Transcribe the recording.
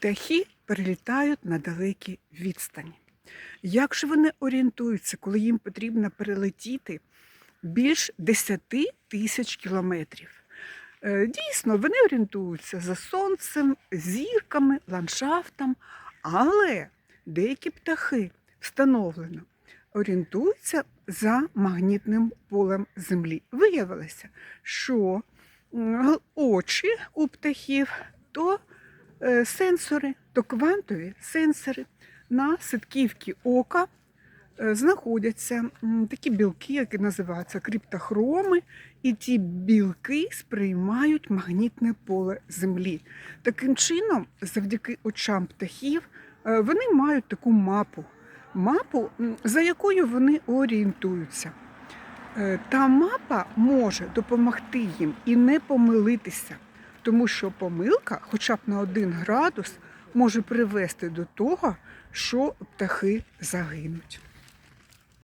Птахи перелітають на далекі відстані. Як же вони орієнтуються, коли їм потрібно перелетіти більш 10 тисяч кілометрів? Е, Дійсно, вони орієнтуються за сонцем, зірками, ландшафтом, але деякі птахи встановлено орієнтуються за магнітним полем Землі. Виявилося, що очі у птахів то сенсори, то квантові сенсори на ситківці ока е, знаходяться такі білки, які називаються криптохроми, і ті білки сприймають магнітне поле Землі. Таким чином, завдяки очам птахів, е, вони мають таку мапу, мапу, за якою вони орієнтуються. Е, Та мапа може допомогти їм і не помилитися, тому що помилка, хоча б на один градус, може привести до того, що птахи загинуть.